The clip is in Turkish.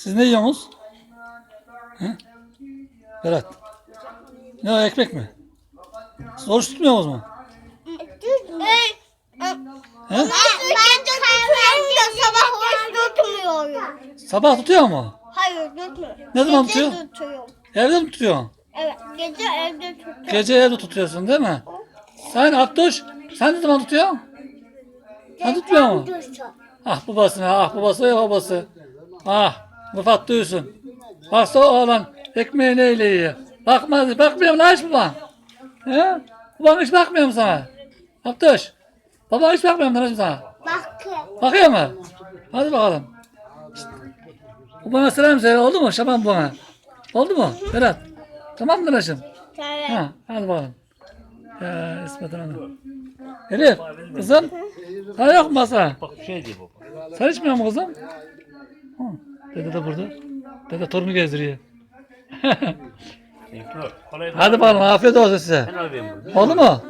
Siz ne yiyorsunuz? Hı? Berat. Ne o, ekmek mi? Siz oruç tutmuyor musunuz mu? He? Ben, tutuyorum da sabah oruç tutmuyorum. Sabah tutuyor mu? Hayır tutmuyorum. Ne zaman Gece tutuyor? tutuyorum. Evde mi tutuyorsun? Evet gece evde tutuyorum. Gece evde tutuyorsun değil mi? Sen Aktoş, sen ne zaman tutuyorsun? Sen tutmuyor mu? Ah babasına, ah babası, ey babası. Ah, vefat duyuyorsun. Hasta oğlan ekmeği neyle yiyor? Bakmaz, bakmıyor mu lan hiç baban? He? Baban hiç bakmıyor mu sana? Aktoş, baban hiç bakmıyor mu lan hiç sana? Bakın. Bakıyor mu? Hadi bakalım. Bu bana selam söyle oldu mu Şaban bana? Oldu mu Berat? Tamam mı Laşım? Evet. Ha, hadi bakalım. Ya İsmet Hanım. Elif, kızım. Sana yok mu masa? Bak bir şey diyor baba. Sen içmiyor musun kızım? Ha, dede de burada. Dede torunu gezdiriyor. Hadi bakalım afiyet olsun size. Oldu mu?